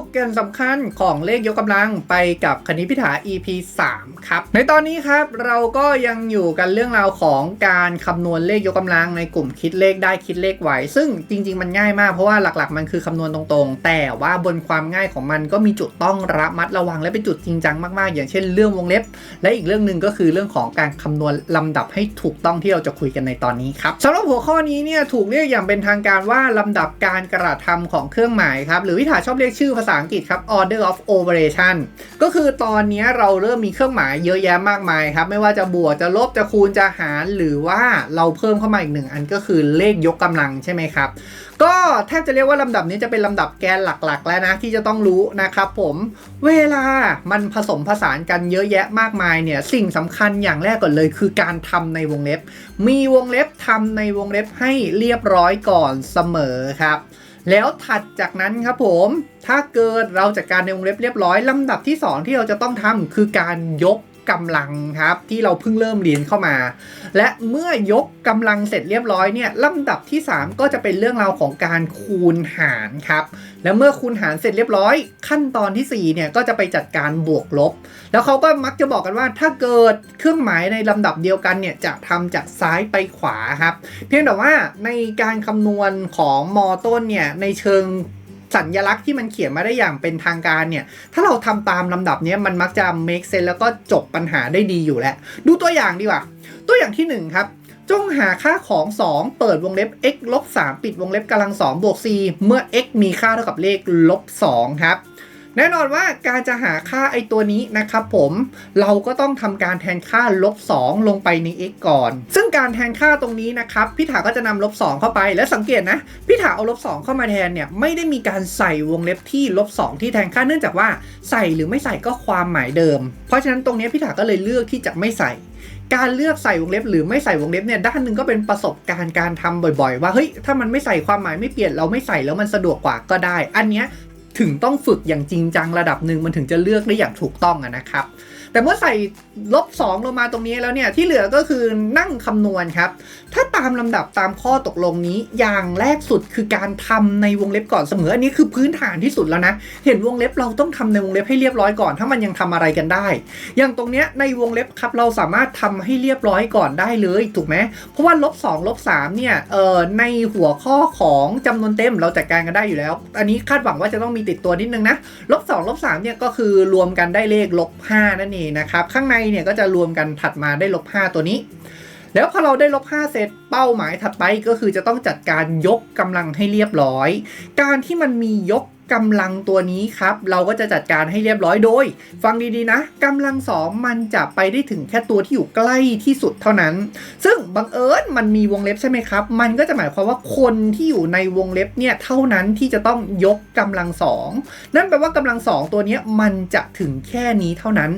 ปแกนสำคัญของเลขยกกำลังไปกับคณิตพิถา EP 3 ครับ ในตอนนี้ครับเราก็ยังอยู่กันเรื่องราวของการคำนวณเลขยกกำลังในกลุ่มคิดเลขได้คิดเลขไหว ซึ่งจริง ๆ มันง่ายมากเพราะว่าหลักๆ มันคือคำนวณตรงๆ แต่ว่าบนความง่ายของมันก็มีจุดต้องระมัดระวังและเป็นจุดจริงจังมากๆ อย่างเช่นเรื่องวงเล็บ และอีกเรื่องหนึ่งก็คือเรื่องของการคำนวณลำดับให้ถูกต้องที่เราจะคุยกันในตอนนี้ครับสำหรับหัวข้อนี้เนี่ยถูกเรียกอย่างเป็นทางการว่าลำดับการกระทำของเครื่องหมายครับหรือวิถาชอบเรียกชื่อภาษาาอังกฤษครับ order of operation ก็คือตอนนี้เราเริ่มมีเครื่องหมายเยอะแยะมากมายครับ ไม่ว่าจะบวกจะลบจะคูณจะหาร หรือว่าเราเพิ่มเข้ามาอีกหนึ่งอันก็คือเลขยกกำลังใช่ไหมครับ ก็แทบจะเรียกว่าลำดับนี้จะเป็นลำดับแกนหลักๆ แล้วนะที่จะต้องรู้นะครับผมเวลามันผสมผสานกันเยอะแยะมากมายเนี่ยสิ่งสำคัญอย่างแรกก่อนเลย คือการทำในวงเล็บ มีวงเล็บทำในวงเล็บให้เรียบร้อยก่อนเสมอครับ แล้วถัดจากนั้นครับผม ถ้าเกิดเราจัดการในวงเล็บเรียบร้อยลำดับที่ 2 ที่เราจะต้องทำคือการยก กำลังครับที่เราเพิ่งเริ่มเรียนเข้ามา และเมื่อยกกำลังเสร็จเรียบร้อยเนี่ยลำดับที่ 3 ก็จะเป็นเรื่องราวของการคูณหารครับแล้วเมื่อคูณหารเสร็จเรียบร้อย ขั้นตอนที่4เนี่ยก็จะไปจัดการบวกลบ แล้วเขาก็มักจะบอกกันว่าถ้าเกิดเครื่องหมายในลำดับเดียวกันเนี่ยจะทำจากซ้ายไปขวาครับ เพียงแต่ว่าในการคำนวณของมอต้นเนี่ยในเชิง สัญลักษณ์ที่มันเขียนมาได้อย่างเป็นทางการเนี่ย ถ้าเราทำตามลำดับเนี้ยมันมักจะ make sense แล้วก็จบปัญหาได้ดีอยู่แล้ว ดูตัวอย่างดีกว่า ตัวอย่างที่ 1 ครับจงหาค่าของ 2 เปิดวงเล็บ x ลบ3ปิดวงเล็บกำลัง2บวก c เมื่อ x มีค่าเท่ากับเลขลบ2ครับ แน่นอนว่าการจะหาค่าไอตัวนี้นะครับผมเราก็ต้องทำการแทนค่าลบ 2 ลงไปใน x ก่อน ซึ่งการแทนค่าตรงนี้นะครับพี่ถาก็จะนำลบ 2 เข้าไปและสังเกตนะพี่ถาเอาลบ 2 เข้ามาแทนเนี่ยไม่ได้มีการใส่วงเล็บที่ลบ 2 ที่แทนค่าเนื่องจากว่าใส่หรือไม่ใส่ก็ความหมายเดิม เพราะฉะนั้นตรงนี้พี่ถาก็เลยเลือกที่จะไม่ใส่การเลือกใส่วงเล็บหรือไม่ใส่วงเล็บเนี่ยด้านหนึ่งก็เป็นประสบการณ์การทำบ่อยๆ ว่าเฮ้ยถ้ามันไม่ใส่ความหมายไม่เปลี่ยนเราไม่ใส่แล้วมันสะดวกกว่าก็ได้ อันเนี้ย ถึงต้องฝึกอย่างจริงจังระดับหนึ่งมันถึงจะเลือกได้อย่างถูกต้องนะครับ แต่เมื่อใส่ลบ2ลงมาตรงนี้แล้วเนี่ยที่เหลือก็คือนั่งคำนวณครับ ถ้าตามลำดับตามข้อตกลงนี้อย่างแรกสุดคือการทำในวงเล็บก่อนเสมออันนี้คือพื้นฐานที่สุดแล้วนะ เห็นวงเล็บเราต้องทำในวงเล็บให้เรียบร้อยก่อน ถ้ามันยังทำอะไรกันได้ อย่างตรงเนี้ยในวงเล็บครับเราสามารถทำให้เรียบร้อยก่อนได้เลยถูกไหมเพราะว่าลบ2ลบ3เนี่ยเอ่อในหัวข้อของจำนวนเต็มเราจัดการกันได้อยู่แล้ว อันนี้คาดหวังว่าจะต้องมีติดตัวนิดนึงนะลบ2ลบ3เนี่ยก็คือรวมกันได้เลขลบ5นั่นเองนะครับ ข้างในเนี่ยก็จะรวมกันถัดมาได้ลบ 5 ตัวนี้ แล้วพอเราได้ลบ 5 เสร็จเป้าหมายถัดไปก็คือจะต้องจัดการยกกำลังให้เรียบร้อย การที่มันมียก กำลังตัวนี้ครับ เราก็จะจัดการให้เรียบร้อยโดย ฟังดีๆนะกำลังสองมันจะไปได้ถึงแค่ตัวที่อยู่ใกล้ที่สุดเท่านั้น ซึ่งบังเอิญมันมีวงเล็บใช่ไหมครับ มันก็จะหมายความว่าคนที่อยู่ในวงเล็บเนี่ยเท่านั้นที่จะต้องยกกำลังสองนั่นแปลว่ากำลังสองตัวนี้มันจะถึงแค่นี้เท่านั้น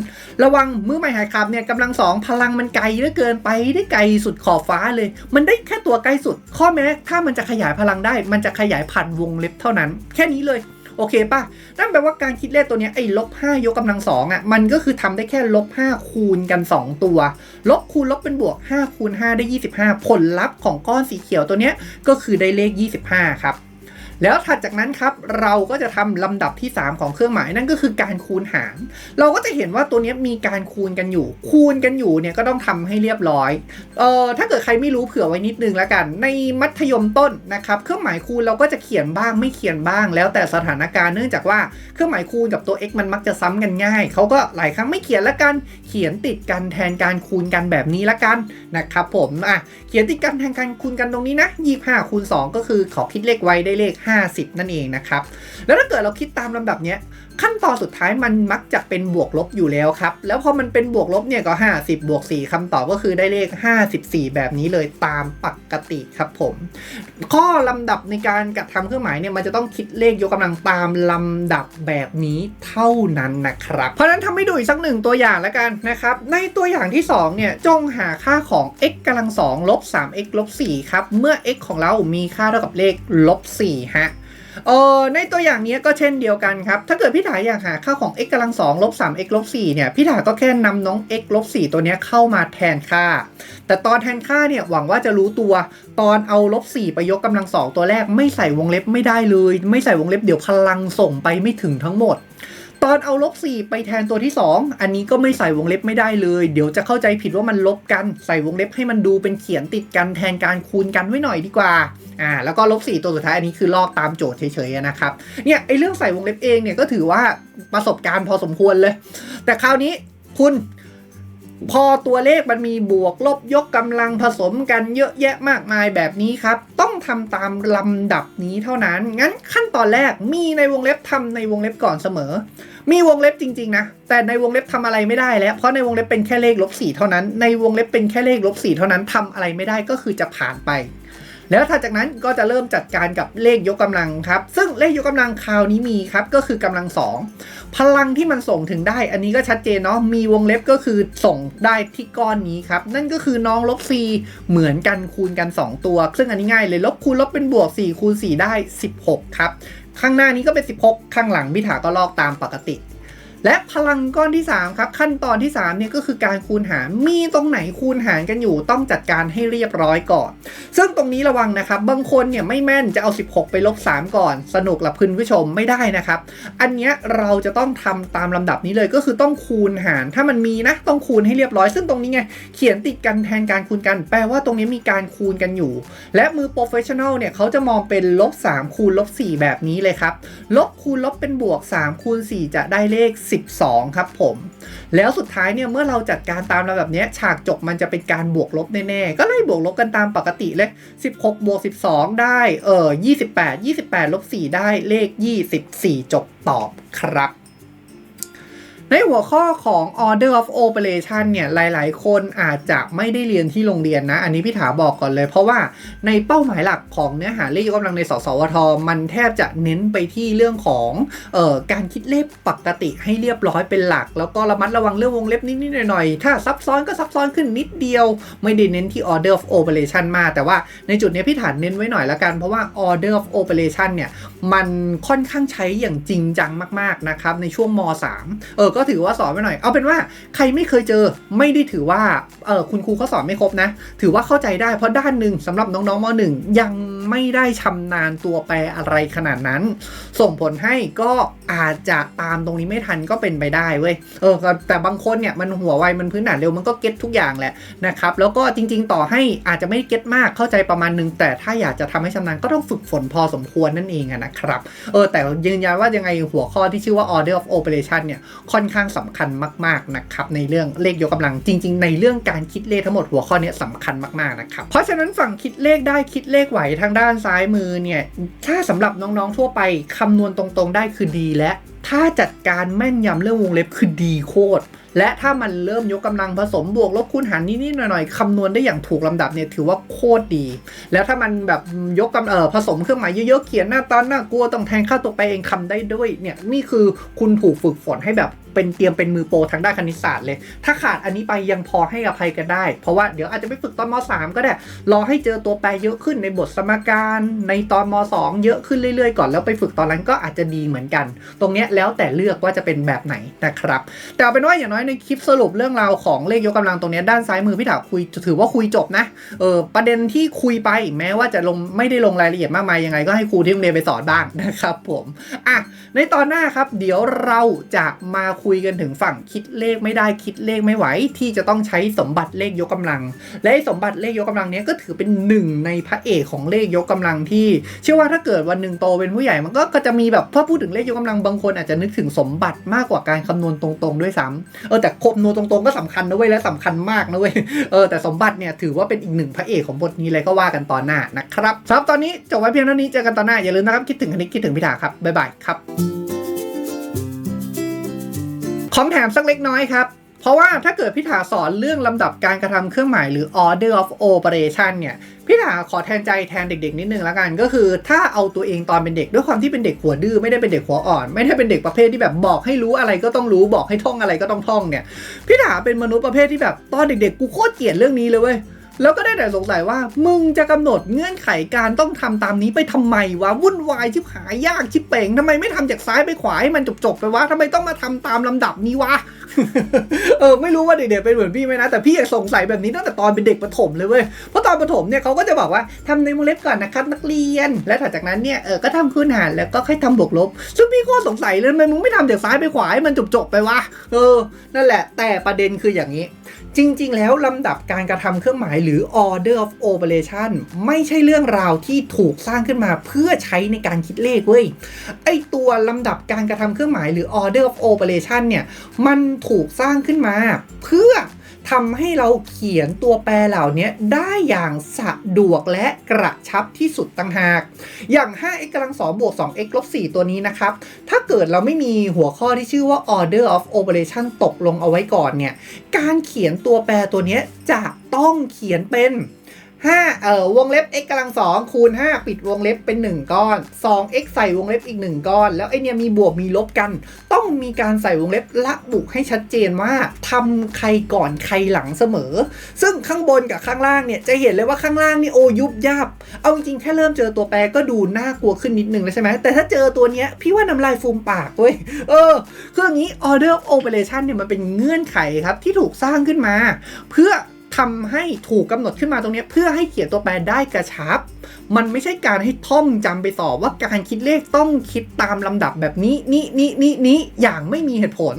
ระวังมือใหม่หายคำเนี่ยกำลังสองพลังมันไกลเหลือเกินไปได้ไกลสุดขอบฟ้าเลย มันได้แค่ตัวใกล้สุด ข้อแม้ถ้ามันจะขยายพลังได้ มันจะขยายผ่านวงเล็บเท่านั้น แค่นี้เลย โอเคป่ะ นั่นแปลว่าการคิดเลขตัวนี้ไอ้ลบ5ยกกำลังสองอะมันก็คือทำได้แค่ลบ5คูณกัน 2 ตัว ลบคูณลบเป็นบวก5คูณ5ได้ 25 ผลลัพธ์ของก้อนสีเขียวตัวนี้ก็คือได้เลข 25 ครับ แล้วถัดจากนั้นครับเราก็จะทำลำดับที่ 3 ของเครื่องหมายนั่นก็คือการคูณหาร เราก็จะเห็นว่าตัวนี้มีการคูณกันอยู่ คูณกันอยู่เนี่ยก็ต้องทำให้เรียบร้อยเอ่อถ้าเกิดใครไม่รู้เผื่อไว้นิดนึงแล้วกัน ในมัธยมต้นนะครับเครื่องหมายคูณเราก็จะเขียนบ้างไม่เขียนบ้าง แล้วแต่สถานการณ์เนื่องจากว่าเครื่องหมายคูณกับตัว x มันมักจะซ้ำกันง่ายเขาก็หลายครั้งไม่เขียนละกัน เขียนติดกันแทนการคูณกันแบบนี้ละกันนะครับผมอะเขียนติดกันแทนการคูณกันตรงนี้นะ25คูณ2ก็คือขอคิดเลขไว้ได้เลข50 นั่นเองนะครับ แล้วถ้าเกิดเราคิดตามลำดับเนี้ย ขั้นตอนสุดท้ายมันมักจะเป็นบวกลบอยู่แล้วครับ แล้วพอมันเป็นบวกลบเนี่ยก็ 50 บวก 4คำตอบก็คือได้เลข 54 แบบนี้เลยตามปกติครับผม ข้อลำดับในการกระทำเครื่องหมายเนี่ยมันจะต้องคิดเลขยกกำลังตามลำดับแบบนี้เท่านั้นนะครับ เพราะนั้นทำให้ดูอีกสักหนึ่งตัวอย่างแล้วกันนะครับ ในตัวอย่างที่ 2 เนี่ยจงหาค่าของ x กำลัง2ลบ 3x ลบ4ครับ เมื่อ x ของเรามีค่าเท่ากับเลขลบ4ฮะ เออในตัวอย่างนี้ก็เช่นเดียวกันครับ ถ้าเกิดพี่ถาอยากหาค่าของ x กำลัง2ลบ3 x ลบ4เนี่ย พี่ถาก็แค่นำน้อง x ลบ4ตัวเนี้ยเข้ามาแทนค่า แต่ตอนแทนค่าเนี่ยหวังว่าจะรู้ตัวตอนเอาลบ4ไปยกกำลัง2ตัวแรกไม่ใส่วงเล็บไม่ได้เลย ไม่ใส่วงเล็บเดี๋ยวพลังส่งไปไม่ถึงทั้งหมด ตอนเอาลบ4ไปแทนตัวที่ 2 อันนี้ก็ไม่ใส่วงเล็บไม่ได้เลย เดี๋ยวจะเข้าใจผิดว่ามันลบกันใส่วงเล็บให้มันดูเป็นเขียนติดกันแทนการคูณกันไว้หน่อยดีกว่าอ่าแล้วก็ลบ4ตัวสุดท้ายอันนี้คือลอกตามโจทย์เฉยๆนะครับเนี่ยไอเรื่องใส่วงเล็บเองเนี่ยก็ถือว่าประสบการณ์พอสมควรเลย แต่คราวนี้คุณ พอตัวเลขมันมีบวกลบยกกำลังผสมกันเยอะแยะมากมายแบบนี้ครับ ต้องทำตามลำดับนี้เท่านั้น งั้นขั้นตอนแรกมีในวงเล็บทำในวงเล็บก่อนเสมอ มีวงเล็บจริง ๆ นะ แต่ในวงเล็บทำอะไรไม่ได้แล้ว เพราะในวงเล็บเป็นแค่เลขลบสี่เท่านั้น ในวงเล็บเป็นแค่เลขลบสี่เท่านั้นทำอะไรไม่ได้ก็คือจะผ่านไป แล้วถัดจากนั้นก็จะเริ่มจัดการกับเลขยกกำลังครับ ซึ่งเลขยกกำลังคราวนี้มีครับก็คือกำลังสองพลังที่มันส่งถึงได้ อันนี้ก็ชัดเจนเนาะมีวงเล็บก็คือส่งได้ที่ก้อนนี้ครับ นั่นก็คือน้องลบ4เหมือนกันคูณกัน 2 ตัว ซึ่งอันนี้ง่ายเลยลบคูณลบเป็นบวก4คูณ4ได้ 16 ครับข้างหน้านี้ก็เป็น 16 ข้างหลังพิถาก็ลอกตามปกติ และพลังก้อนที่ 3 ครับ ขั้นตอนที่3เนี่ยก็คือการคูณหารมีตรงไหนคูณหารกันอยู่ต้องจัดการให้เรียบร้อยก่อน ซึ่งตรงนี้ระวังนะครับ บางคนเนี่ยไม่แม่นจะเอา 16 ไปลบ 3 ก่อน สนุกหลับคุณผู้ชมไม่ได้นะครับ อันเนี้ยเราจะต้องทำตามลำดับนี้เลยก็คือต้องคูณหารถ้ามันมีนะต้องคูณให้เรียบร้อย ซึ่งตรงนี้ไงเขียนติดกันแทนการคูณกัน แปลว่าตรงนี้มีการคูณกันอยู่ และมือโปรเฟชชั่นอลเนี่ยเขาจะมองเป็นลบ3คูณลบ4แบบนี้เลยครับลบคูณลบเป็นบวก 3 คูณ 4 จะได้เลข12 ครับผม แล้วสุดท้ายเนี่ยเมื่อเราจัดการตามลำดับนี้ฉากจบมันจะเป็นการบวกลบแน่ๆ ก็เลยบวกลบกันตามปกติเลย 16 บวก 12 ได้เออ28 28 ลบ 4 ได้เลข 24 จบตอบครับ ในหัวข้อของ order of operation เนี่ย หลาย ๆ คนอาจจะไม่ได้เรียนที่โรงเรียนนะ อันนี้พี่ถาบอกก่อนเลย เพราะว่าในเป้าหมายหลักของเนื้อหาเลขยกกำลังในสสวท มันแทบจะเน้นไปที่เรื่องของเอ่อการคิดเลขปกติให้เรียบร้อยเป็นหลัก แล้วก็ระมัดระวังเรื่องวงเล็บนิด ๆ หน่อย ๆ ถ้าซับซ้อนก็ซับซ้อนขึ้นนิดเดียว ไม่ได้เน้นที่ order of operation มาก แต่ว่าในจุดนี้พี่ถาเน้นไว้หน่อยละกัน เพราะว่า order of operation เนี่ย มันค่อนข้างใช้อย่างจริงจังมาก ๆ นะครับ ในช่วงม .3 เออ ก็็ถือว่าสอนไปหน่อย เอาเป็นว่าใครไม่เคยเจอไม่ได้ถือว่าเออคุณครูเขาสอนไม่ครบนะ ถือว่าเข้าใจได้เพราะด้านหนึ่งสำหรับน้องๆม .1 ยังไม่ได้ชำนาญตัวแปรอะไรขนาดนั้น ส่งผลให้ก็อาจจะตามตรงนี้ไม่ทันก็เป็นไปได้เว้ยเออแต่บางคนเนี่ยมันหัวไวมันพื้นฐานเร็วมันก็เก็ตทุกอย่างแหละนะครับแล้วก็จริง ๆ ต่อให้อาจจะไม่เก็ตมากเข้าใจประมาณนึง แต่ถ้าอยากจะทำให้ชำนาญก็ต้องฝึกฝนพอสมควรนั่นเองนะครับเออแต่ยืนยันว่ายังไงหัวข้อที่ชื่อว่า order of operation เนี่ยค่อนข้างสำคัญมากๆนะครับในเรื่องเลขยกกำลังจริง ๆ ในเรื่องการคิดเลขทั้งหมดหัวข้อนี้ยสำคัญมากๆนะครับเพราะฉะนั้นฝั่งคิดเลขได้คิดเลขไหวทางด้านซ้ายมือเนี่ยถ้าสำหรับน้องๆทั่วไปคำนวณตรงๆ ได้คือดีและ ถ้าจัดการแม่นยำเรื่องวงเล็บคือดีโคตร และถ้ามันเริ่มยกกำลังผสมบวกลบคูณหารนิดๆหน่อยๆคำนวณได้อย่างถูกลำดับเนี่ยถือว่าโคตรดี แล้วถ้ามันแบบยกกำเออผสมเครื่องหมายเยอะๆเขียนหน้าตอนหน้ากลัวต้องแทงเข้าตัวไปเองคำได้ด้วยเนี่ยนี่คือคุณถูกฝึกฝนให้แบบเป็นเตรียมเป็นมือโปรทางด้านคณิตศาสตร์เลย ถ้าขาดอันนี้ไปยังพอให้อภัยกันได้ เพราะว่าเดี๋ยวอาจจะไปฝึกตอนม .3 ก็ได้ รอให้เจอตัวแปรเยอะขึ้นในบทสมการ ในตอนม .2 เยอะขึ้นเรื่อยๆ ก่อนแล้วไปฝึกตอนนั้นก็อาจจะดีเหมือนกัน ตรงเนี้ยแล้วแต่เลือกว่าจะเป็นแบบไหนนะครับ แต่เอาเป็นว่าอย่างน้อยในคลิปสรุปเรื่องราวของเลขยกกำลังตรงนี้ด้านซ้ายมือพี่ถาคุยถือว่าคุยจบนะเออประเด็นที่คุยไปแม้ว่าจะลงไม่ได้ลงรายละเอียดมากมายยังไงก็ให้ครูที่โรงเรียนไปสอนบ้างนะครับผมอะในตอนหน้าครับ เดี๋ยวเราจะมาคุยกันถึงฝั่งคิดเลขไม่ได้คิดเลขไม่ไหว ที่จะต้องใช้สมบัติเลขยกกำลัง และสมบัติเลขยกกำลังนี้ก็ถือเป็นหนึ่งในพระเอกของเลขยกกำลังที่ เชื่อว่าถ้าเกิดวันหนึ่งโตเป็นผู้ใหญ่มันก็ก็จะมีแบบพอพูดถึงเลขยกกำลังบางคนอาจจะนึกถึงสมบัติมากกว่าการคำนวณตรงๆด้วยซ้ำเออแต่คำนวณตรงๆก็สำคัญนะเว้ยและสำคัญมากนะเว้ยเออแต่สมบัติเนี่ยถือว่าเป็นอีกหนึ่งพระเอกของบทนี้เลยก็ว่ากันตอนหน้านะครับสำหรับตอนนี้จบไว้เพียงเท่านี้เจอกันตอนหน้าอย่าลืมนะครับคิดถึงคณิตคิดถึงพิธาครับบ๊ายบายครับของแถมสักเล็กน้อยครับ เพราะว่าถ้าเกิดพิถาสอนเรื่องลำดับการกระทำเครื่องหมายหรือ order of operation เนี่ยพี่ถาขอแทนใจแทนเด็กๆ นิดนึงแล้วกัน ก็คือถ้าเอาตัวเองตอนเป็นเด็กด้วยความที่เป็นเด็กหัวดื้อไม่ได้เป็นเด็กหัวอ่อน ไม่ได้เป็นเด็กประเภทที่แบบบอกให้รู้อะไรก็ต้องรู้บอกให้ท่องอะไรก็ต้องท่องเนี่ยพี่ถาเป็นมนุษย์ประเภทที่แบบตอนเด็กๆกูโคตรเกลียดเรื่องนี้เลยเว้ย แล้วก็ได้แต่สงสัยว่ามึงจะกำหนดเงื่อนไขการต้องทำตามนี้ไปทำไมวะวุ่นวายชิบหายยากชิบเป่งทำไมไม่ทำจากซ้ายไปขวาให้มันจบๆไปวะทำไมต้องมาทำตามลำดับนี้วะเออไม่รู้ว่าเด็กๆเป็นเหมือนพี่ไหมนะแต่พี่สงสัยแบบนี้ตั้งแต่ตอนเป็นเด็กประถมเลยเว้ยเพราะตอนประถมเนี่ยเขาก็จะบอกว่าทำในวงเล็บก่อนนะครับนักเรียน และถัดจากนั้นเนี่ยเออก็ทำคูณหารแล้วก็ค่อยทำบวกลบ ซึ่งพี่ก็สงสัยเลยทำไมมึงไม่ทำจากซ้ายไปขวาให้มันจบๆไปวะเออนั่นแหละแต่ประเด็นคืออย่างนี้ จริง ๆ แล้วลำดับการกระทำเครื่องหมายหรือ order of operation ไม่ใช่เรื่องราวที่ถูกสร้างขึ้นมาเพื่อใช้ในการคิดเลขเว้ย ไอตัวลำดับการกระทำเครื่องหมายหรือ order of operation เนี่ย มันถูกสร้างขึ้นมาเพื่อ ทำให้เราเขียนตัวแปรเหล่านี้ได้อย่างสะดวกและกระชับที่สุดต่างหาก อย่าง 5x กำลัง2บวก 2x ลบ 4 ตัวนี้นะครับ ถ้าเกิดเราไม่มีหัวข้อที่ชื่อว่า order of operation ตกลงเอาไว้ก่อนเนี่ย การเขียนตัวแปรตัวนี้จะต้องเขียนเป็น 5เอ่อวงเล็บ x กำลัง2คูณ 5 ปิดวงเล็บเป็น 1 ก้อน 2x ใส่วงเล็บอีก 1 ก้อน แล้วไอเนี่ยมีบวกมีลบกัน ต้องมีการใส่วงเล็บละบุให้ชัดเจนว่าทำใครก่อนใครหลังเสมอ ซึ่งข้างบนกับข้างล่างเนี่ยจะเห็นเลยว่าข้างล่างนี่โอยุบยับ เอาจริงแค่เริ่มเจอตัวแปรก็ดูน่ากลัวขึ้นนิดนึงแล้วใช่ไหมแต่ถ้าเจอตัวเนี้ยพี่ว่าน้ำลายฟูมปากเว้ยเออคืออย่างนี้ order of operation เนี่ยมันเป็นเงื่อนไขครับที่ถูกสร้างขึ้นมา เพื่อ ทำให้ถูกกำหนดขึ้นมาตรงนี้เพื่อให้เขียนตัวแปรได้กระชับ มันไม่ใช่การให้ท่องจำไปสอบว่าการคิดเลขต้องคิดตามลำดับแบบนี้นี้นี้นี้นี้อย่างไม่มีเหตุผล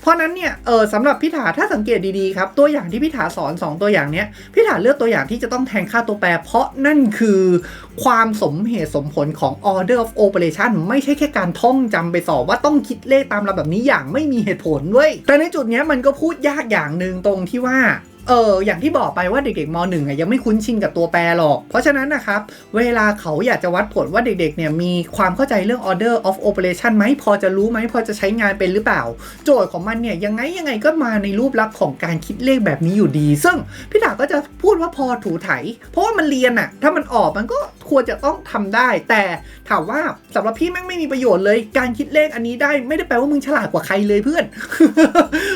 เพราะนั้นเนี่ยเออสำหรับพิธาถ้าสังเกตดีๆครับ ตัวอย่างที่พิธาสอน 2 ตัวอย่างเนี้ยพิธาเลือกตัวอย่างที่จะต้องแทนค่าตัวแปร เพราะนั่นคือความสมเหตุสมผลของ order of operation ไม่ใช่แค่การท่องจำไปสอบว่าต้องคิดเลขตามลำดับนี้อย่างไม่มีเหตุผลเว้ยแต่ในจุดเนี้ยมันก็พูดยากอย่างหนึ่งตรงที่ว่า เอออย่างที่บอกไปว่าเด็กๆม .1 อะยังไม่คุ้นชินกับตัวแปรหรอก เพราะฉะนั้นนะครับเวลาเขาอยากจะวัดผลว่าเด็กๆเนี่ยมีความเข้าใจเรื่อง order of operation ไหมพอจะรู้ไหมพอจะใช้งานเป็นหรือเปล่า โจทย์ของมันเนี่ยยังไงยังไงก็มาในรูปลักษณ์ของการคิดเลขแบบนี้อยู่ดี ซึ่งพี่ดาก็จะพูดว่าพอถูไถ เพราะว่ามันเรียนอะถ้ามันออกมันก็ควรจะต้องทำได้ แต่ถามว่าสำหรับพี่แม่งไม่มีประโยชน์เลย การคิดเลขอันนี้ได้ไม่ได้แปลว่ามึงฉลาดกว่าใครเลยเพื่อน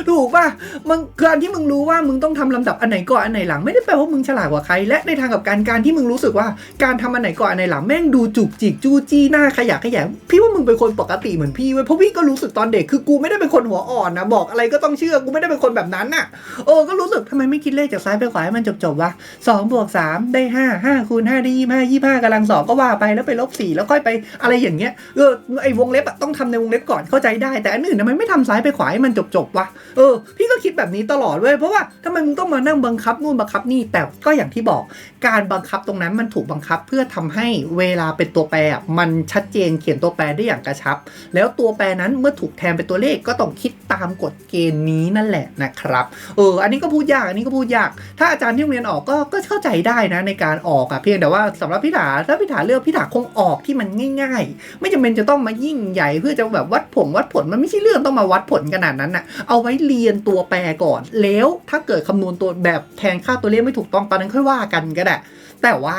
ถูกป่ะมึงการที่มึงรู้ว่ามึงต้องทำลำดับอันไหนก่อนอันไหนหลังไม่ได้แปลว่ามึงฉลาดกว่าใคร และในทางกับการการที่มึงรู้สึกว่าการทำอันไหนก่อนอันไหนหลังแม่งดูจุกจิกจู้จี้หน้าขยะขยงพี่ว่ามึงเป็นคนปกติเหมือนพี่เว้ยเพราะพี่ก็รู้สึกตอนเด็กคือกูไม่ได้เป็นคนหัวอ่อนนะบอกอะไรก็ต้องเชื่อกูไม่ได้เป็นคนแบบนั้นน่ะเออก็รู้สึกทำไมไม่คิดเลขจากซ้ายไปขวาให้มันจบๆวะสองบวกสามได้ห้าห้าคูณห้าได้ยี่ห้ายี่ห้ากำลังสองก็ว่าไปแล้วไปลบสี่แล้วค่อยไปอะไรอย่างเงี้ยเออไอวงเล็บต้องทำในวงเล็บก่อนเข้าใจได้ แต่อันอื่นทำไมไม่ทำซ้ายไปขวาให้มันจบๆวะเออพี่ก็คิดแบบนี้ตลอดเว้ยเพราะว่าทำไมมึงต้องมานั่งบังคับนู่นบังคับนี่ แต่ก็อย่างที่บอกการบังคับตรงนั้นมันถูกบังคับเพื่อทำให้เวลาเป็นตัวแปร มันชัดเจนเขียนตัวแปรได้อย่างกระชับ แล้วตัวแปรนั้นเมื่อถูกแทนเป็นตัวเลขก็ต้องคิดตามกฎเกณฑ์นี้นั่นแหละนะครับเอออันนี้ก็พูดยากอันนี้ก็พูดยาก ถ้าอาจารย์ที่โรงเรียนออกก็ก็เข้าใจได้นะในการออกอะเพียงแต่ว่าสำหรับพิธาถ้าพิธาเลือกพิธาคงออกที่มันง่าย ๆ ไม่จำเป็นจะต้องมายิ่งใหญ่เพื่อจะแบบวัดผลวัดผลมันไม่ใช่เรื่องต้องมาวัดผลขนาดนั้นนะเอาไว้เรียนตัวแปรก่อน แล้วถ้าเกิดคำนวณตัวแบบแทนค่าตัวเลขไม่ถูกต้องตอนนั้นค่อยว่ากันก็ได้แต่ว่า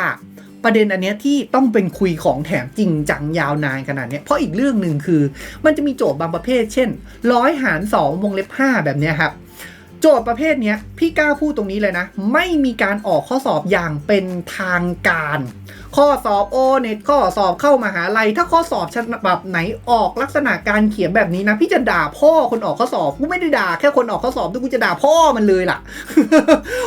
ประเด็นอันเนี้ยที่ต้องเป็นคุยของแถมจริงจังยาวนานขนาดเนี้ยเพราะอีกเรื่องหนึ่งคือ มันจะมีโจทย์บางประเภท เช่นร้อยหารสองวงเล็บห้าแบบเนี้ยครับ จทย์ประเภทนี้พี่กล้าพูดตรงนี้เลยนะ ไม่มีการออกข้อสอบอย่างเป็นทางการ ข้อสอบโอเน็ตข้อสอบเข้ามหาลัย ถ้าข้อสอบฉบับไหนออกลักษณะการเขียนแบบนี้นะ พี่จะด่าพ่อคนออกข้อสอบกูไม่ได้ด่าแค่คนออกข้อสอบแต่กูจะด่าพ่อมันเลยล่ะ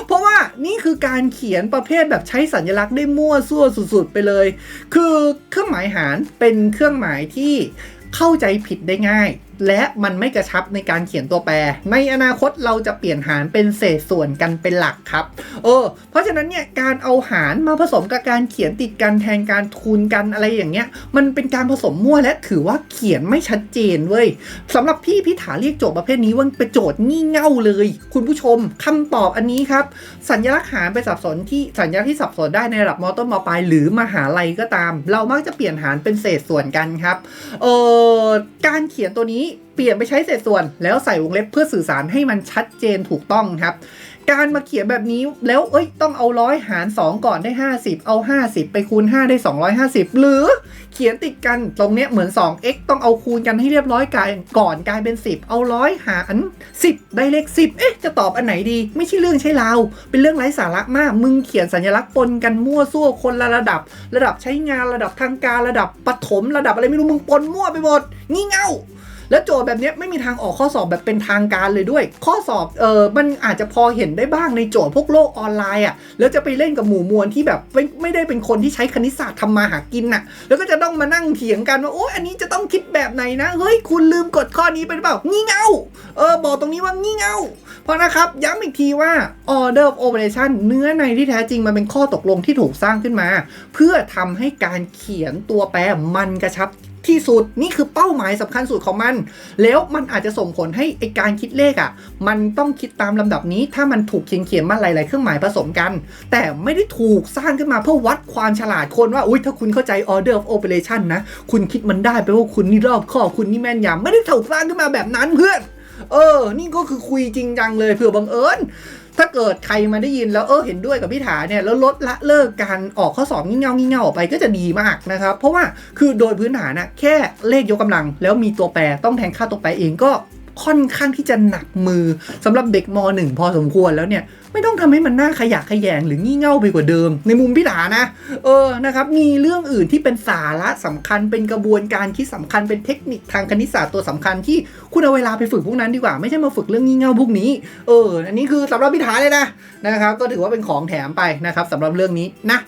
เพราะว่านี่คือการเขียนประเภทแบบใช้สัญลักษณ์ได้มั่วซั่วสุด ๆ ไปเลย คือเครื่องหมายหารเป็นเครื่องหมายที่เข้าใจผิดได้ง่าย และมันไม่กระชับในการเขียนตัวแปร ในอนาคตเราจะเปลี่ยนหารเป็นเศษส่วนกันเป็นหลักครับเออเพราะฉะนั้นเนี่ยการเอาหารมาผสมกับการเขียนติดกันแทนการคูณกันอะไรอย่างเงี้ย มันเป็นการผสมมั่วและถือว่าเขียนไม่ชัดเจนเว้ยสำหรับพี่พิถาเรียกโจทย์ประเภทนี้ว่าเป็นโจทย์งี่เง่าเลย คุณผู้ชมคำตอบอันนี้ครับ สัญลักษณ์หารไปสับสนที่สัญลักษณ์ที่สับสนได้ในระดับมต้นมปลายหรือมหาลัยก็ตาม เรามักจะเปลี่ยนหารเป็นเศษส่วนกันครับเออการเขียนตัวนี้เปลี่ยนไปใช้เศษส่วน แล้วใส่วงเล็บเพื่อสื่อสารให้มันชัดเจนถูกต้องครับ การมาเขียนแบบนี้แล้วเอ้ยต้องเอาร้อยหาร 2 ก่อนได้ 50 เอา 50 ไปคูณ 5 ได้ 250 หรือเขียนติดกันตรงเนี้ยเหมือน 2x ต้องเอาคูณกันให้เรียบร้อยกายก่อนกลายเป็น 10 เอาร้อยหาร 10 ได้เลข 10 เอ๊ะจะตอบอันไหนดี ไม่ใช่เรื่องใช่ราวเป็นเรื่องไร้สาระมาก มึงเขียนสัญลักษณ์ปนกันมั่วซั่วคนละระดับ ระดับใช้งานระดับทางการระดับปฐมระดับอะไรไม่รู้มึงปนมั่วไปหมดงี่เง่า แล้วโจทย์แบบนี้ไม่มีทางออกข้อสอบแบบเป็นทางการเลยด้วย ข้อสอบเออมันอาจจะพอเห็นได้บ้างในโจทย์พวกโลกออนไลน์อะแล้วจะไปเล่นกับหมู่มวลที่แบบไม่ไม่ได้เป็นคนที่ใช้คณิตศาสตร์ทำมาหากินน่ะ แล้วก็จะต้องมานั่งเถียงกันว่าโอ้อันนี้จะต้องคิดแบบไหนนะเฮ้ยคุณลืมกดข้อนี้ไปหรือเปล่างี่เง่าเออบอกตรงนี้ว่างี่เง่าเพราะนะครับย้ำอีกทีว่า order of operation เนื้อในที่แท้จริงมันเป็นข้อตกลงที่ถูกสร้างขึ้นมา เพื่อทำให้การเขียนตัวแปรมันกระชับ ที่สุด นี่คือเป้าหมายสำคัญสุดของมัน แล้วมันอาจจะส่งผลให้ไอการคิดเลขอะ่ะ มันต้องคิดตามลำดับนี้ ถ้ามันถูกเขียนเขียนมาหลาย ๆ เครื่องหมายผสมกัน แต่ไม่ได้ถูกสร้างขึ้นมาเพื่อวัดความฉลาดคนว่า อุ้ยถ้าคุณเข้าใจ order of operation นะ คุณคิดมันได้แปลว่าคุณนี่รอบคอบคุณนี่แม่นยำไม่ได้ถูกสร้างขึ้นมาแบบนั้นเพื่อน เออ นี่ก็คือคุยจริงจังเลยเผื่อบังเอิญ ถ้าเกิดใครมาได้ยินแล้วเออเห็นด้วยกับพี่ถาเนี่ยแล้วลดละเลิกการออกข้อสอบงี่เง่างี่เง่าออกไปก็จะดีมากนะครับ เพราะว่าคือโดยพื้นฐานนะแค่เลขยกกำลัง แล้วมีตัวแปรต้องแทนค่าตัวแปรเองก็ ค่อนข้างที่จะหนักมือสำหรับเด็กม .1 พอสมควรแล้วเนี่ย ไม่ต้องทำให้มันน่าขยะขยงหรืองี่เง่าไปกว่าเดิม ในมุมพี่ถานะ เออนะครับ มีเรื่องอื่นที่เป็นสาระสำคัญเป็นกระบวนการคิดสำคัญเป็นเทคนิคทางคณิตศาสตร์ตัวสำคัญที่คุณเอาเวลาไปฝึกพวกนั้นดีกว่าไม่ใช่มาฝึกเรื่องงี่เง่าพวกนี้ เออ อันนี้คือสำหรับพิธาเลยนะนะครับ ก็ถือว่าเป็นของแถมไปนะครับสำหรับเรื่องนี้นะ